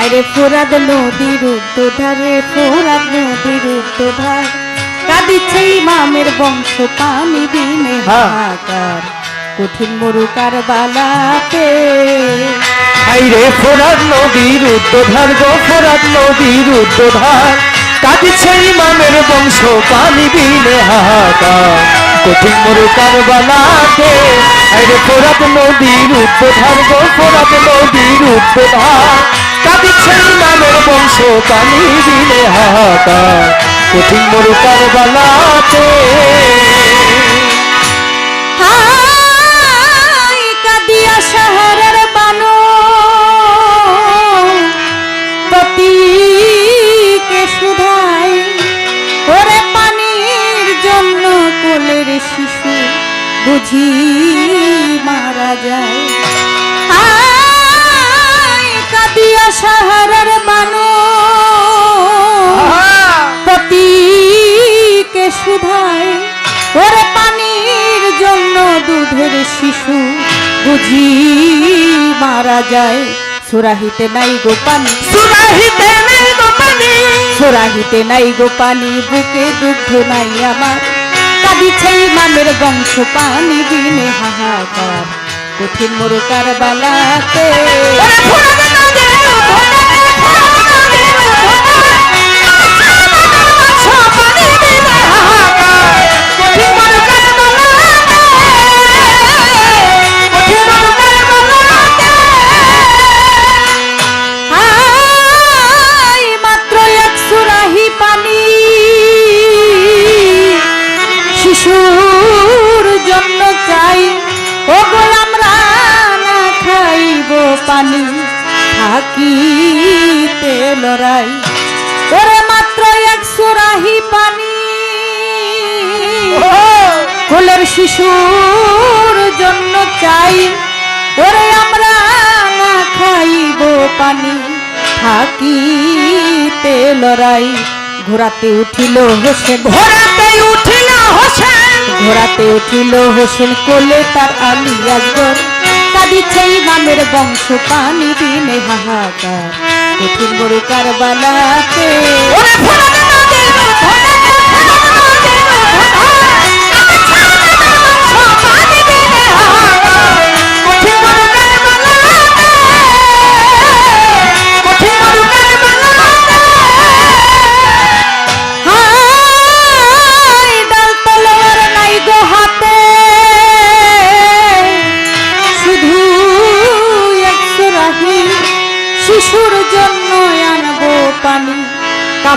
আরে ফোরাদ নদীর উদ্ধারে ফোরাদ নদীর উদ্ধার কাঁদিছে ইমামের বংশ পানি বিনে হ্যাঁ। হাহাকার। কঠিন মরুকার বালাতে। আইরে ফোরাত নদীর উদ্ধার গো ফোরাত নদীর উদ্ধার কাঁদিছে ইমামের বংশ পানি বিনে হাহাকার। কঠিন মরুকার বালাতে। আইরে ফোরাত নদীর উদ্ধার গো ফোরাত নদীর উদ্ধার কাঁদিছে ইমামের বংশ পানি বিনে হাহাকার কঠিন মরুকার বালাতে। হাই কাদিয়া শহরের শহরের বানো পতিকে সুধায় ওরে পানির জন্য দুধের শিশু বুঝি মারা যায়। সুরাহিতে নাই গো পানি সুরাহিতে নেই গো পানি সুরাহিতে নাই গো পানি বুকে দুগ্ধ নাই আমার। কাঁদিছে মামের বংশ পানি দিনে হাহাকার। কঠিন মোরকার বালাতে পানি থাকিতে লড়াই। ওরে মাত্র এক সুরাহি পানি। কোলের শিশুর জন্য চাই। ওরে আমরা না খাইব পানি। থাকিতে লড়াই। ঘোরাতে উঠিল হোসেন। ঘোড়াতে উঠিল হোসেন। ঘোরাতে উঠিল হোসেন কোলে তার আলী আসগর কাঁদিছে ইমামের বংশ পানি দিনে হাহাকার। কঠিন বড় কারবালাতে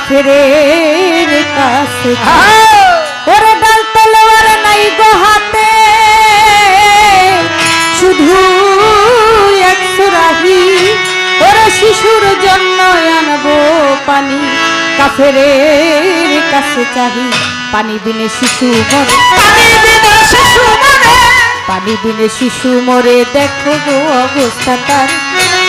কাফেরের কাছে। ওরে ডাল তলোয়ার নাই গো হাতে। শুধু একশো রাহি ওরে শিশুর জন্য আনব পানি। কাফেরের কাছে চাহি। পানি বিনে শিশু মরে। পানি দিনে শিশু মরে। পানি বিনে শিশু মরে। দেখো গো অবস্থা তার।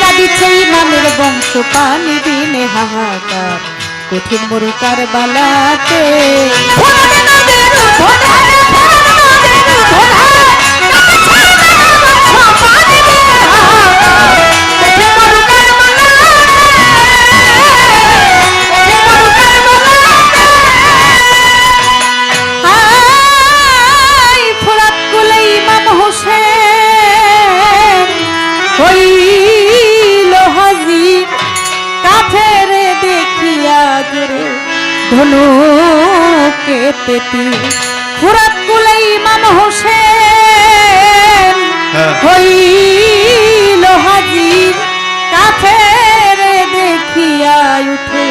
কাঁদিছে ইমামের বংশ পানি বিনে হাহাকার। কঠিন মরুকার বালাতে। পেতি ফোরাত কুলে ইমাম হোসেন। হ্যাঁ। হইল হাজির কাফের দেখিয়া উঠে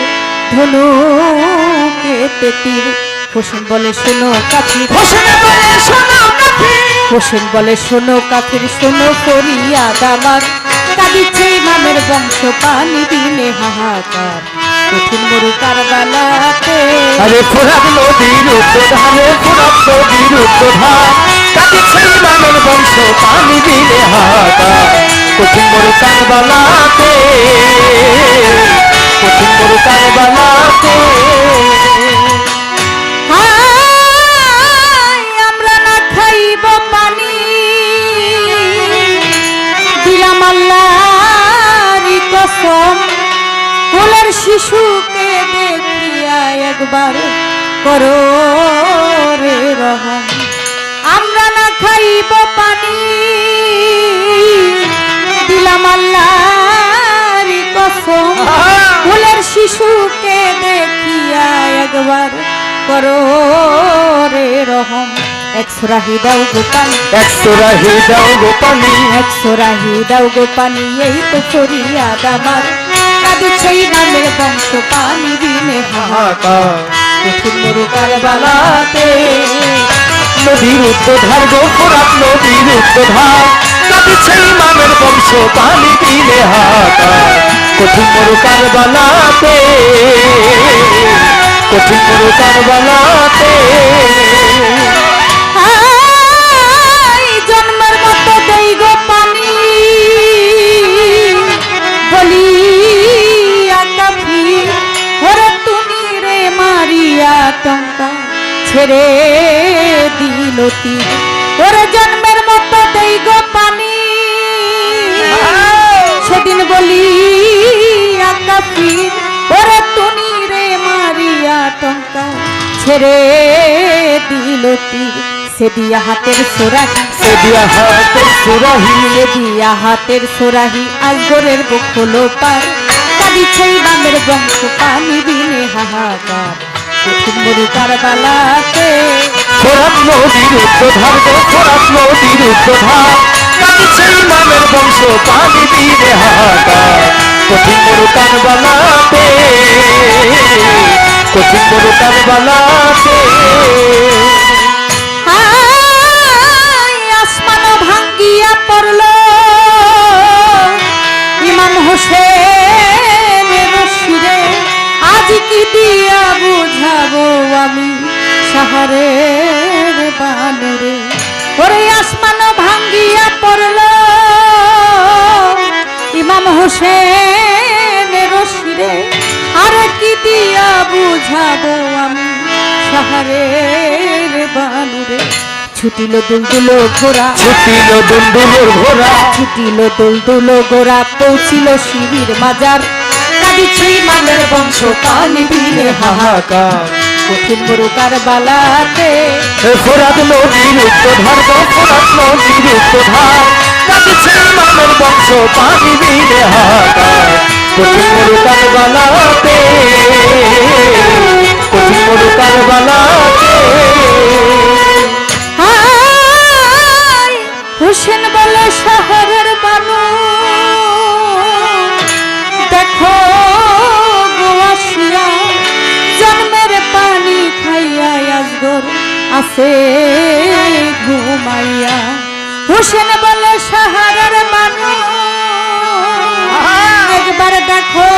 ধনুকে পেতির হোসেন বলে শোনো কাফির। হোসেন বলে শোনো কাফি হোসেন বলে শোনো কাফির শোনো ফরিয়াদ আমার। কাঁদিছে ইমামের বংশ পানি দিনে হাহাকার। আরে ফোরাত নদীর উত্তধারে ফোরাত নদীর উত্তধার কাটিছে ইমামের বংশ পানি দিলে হাতা কঠিন বড় কারবালাতে কঠিন বড় কারবালাতে। আমরা না খাইব পানি। দিলাম আল্লাহর কসম। ফুলের শিশুকে দেখিয়া একবার করো রে রহম। আমরা না খাইব পানি। দিলাম আল্লাহর কসম। ফুলের শিশুকে দেখিয়া একবার করো রে রহম। একশো রাহি দাও গোপাল। একশো রাহি দাও গোপালি। একশো রাহি দাও গোপানি এই তো ফরিয়াদ আমার। কাঁদিছেই নামের বংশ পানি বিনে হাহাকার কঠিন মরুকার বালাতে নদীর উত্তধার গো ফোরাত নদীর উত্তধার কাঁদিছে ইমামের বংশ পানি দিলে হাতা। কঠিন মরুকার বালাতে, কঠিন মরুকার বালাতে তীর ওরে জন্মের মতো দেই গো পানি। সেদিন বলি আকাফি ওরে তুমি রে মারিয়া টঙ্কা। ছেড়ে দিল তীর সে দিয়া হাতের সোরাহি। সে দিয়া হাতের সুরাহি। সে দিয়া হাতের সোরাহি আজগরের বখলো পার কাঁদিছেই বামের বংশ পানি বিনে হাহাকার। কঠিন মরুকার বালাতে ফোরাত নদীর উত্তধার গো, ফোরাত নদীর উত্তধার কাঁদিছে ইমামের বংশ, পানি দিলে হাতা কঠিন মরুকার বালাতে, কঠিন বালাতে। হায়, আসমান ভাঙ্গিয়া পড়ল। ইমাম হোসেনের শিরে আজ কি দিয়া বুঝাবো আমি? সাহারের বানরে ওরে আসমান ভাঙ্গিয়া পড়ল। ইমাম হোসেনের শিরে আর কি দিয়া বুঝাবো আমি সাহারের বানুরে ছুটিল দুলদুল ঘোড়া। ছুটিল দুন্দুলের ঘোড়া। ছুটিল দুলদুল গোড়া পৌঁছিল শিবির মাজার। কাঁদিছে মামের বংশ পানি বিলে হাহাকার। কঠিন মরুকার বালাতে ফোরাত নদীর উত্তধার ফোরাত নদীর উত্তধার কাঁদিছে ইমামের বংশ পানি দিলে হাহাকার। কঠিন মরুকার বালাতে কঠিন মরুকার বালাতে হায় হোসেন বলে শহরের আছে ঘুমাইয়া। হুসেন বলে শহরের বানু একবার দেখো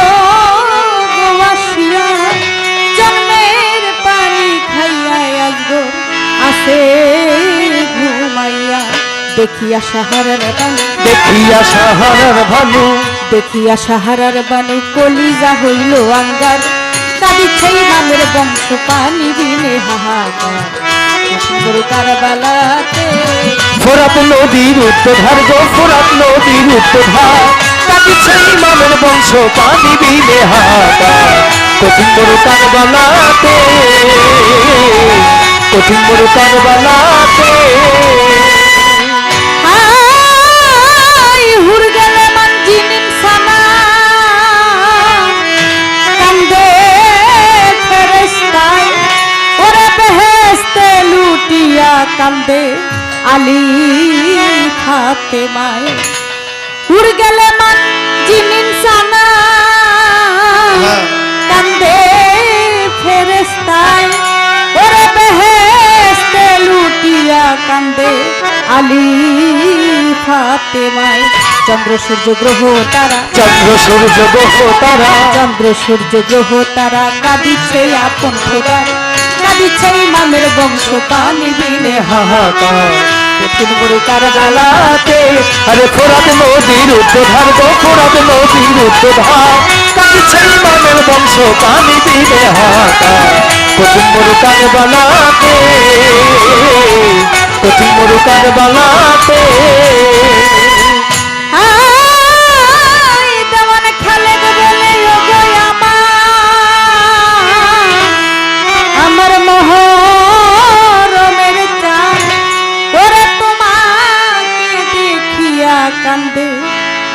জন্মের পানি খাইয়া আছে ঘুমাইয়া। দেখিয়া সাহারার বানু দেখিয়া সাহারার ভানু দেখিয়া সাহারার বানু কলিজা হইল আঙ্গার কাঁদিছেই নামের বংশ পানি বিনে হাহাকার। ফোরাত নদীর উত্তধার গো, ফোরাত নদীর উত্তধার কাঁদিছে ইমামের বংশ, পানি বিলে হাতা কঠিন মরুকার বালাতে কঠিন মরুকার বালাতে কান্দে আলী খাতে মায় হুর গেলে মান জিনিন সানা। কান্দে ফেরেস্তায় ওরে বেহেস্তে লুটিয়া কান্দে আলী ফাতেমায়। চন্দ্র সূর্য গ্রহ তারা চন্দ্র সূর্য গ্রহ তারা। চন্দ্র সূর্য গ্রহ তারা কাঁদিছে আপন ফেরার কাঁদিছে মামের বংশ পানি বিনে হাহাকার। কঠিন বড় কার গালাতে আরে ফোরাত নদীর উত্তধার গো, ফোরাত নদীর উত্তধার কাঁদিছে ইমামের বংশ পানি দিলে হাহাকার। কঠিন মরুকার বালাতে কঠিন মরুকার বালাতে আই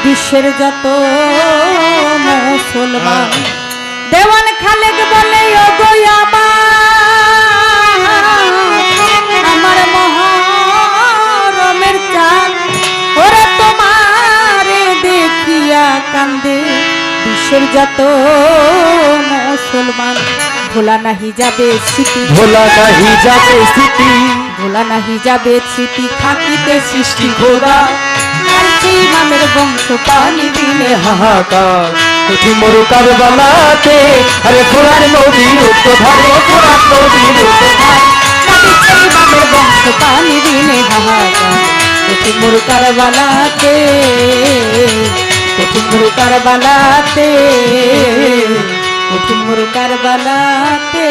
বিশ্বের যত মুসলমান। দেওয়ান খালেক বলে ও আমার মহরমের চাঁদ ওরে তোমারে দেখিয়া কান্দে বিশ্বের যত মুসলমান। ভোলা নাহি যাবে স্মৃতি ভোলা নাহি যাবে স্মৃতি। ভোলা নাহি যাবে স্মৃতি থাকিতে সৃষ্টি খোদা। সেই নামের বংশ পানি দিলে হাহাকার। কঠিন মরু কারবালাতে আরে ফোরার নদীর উত্তধারে ফোরার নদীর উত্তধার নামের বংশ পানি দিলে হাহাকার। কঠিন মরু কারবালাতে কঠিন মরু কারবালাতে কঠিন মরু কারবালাতে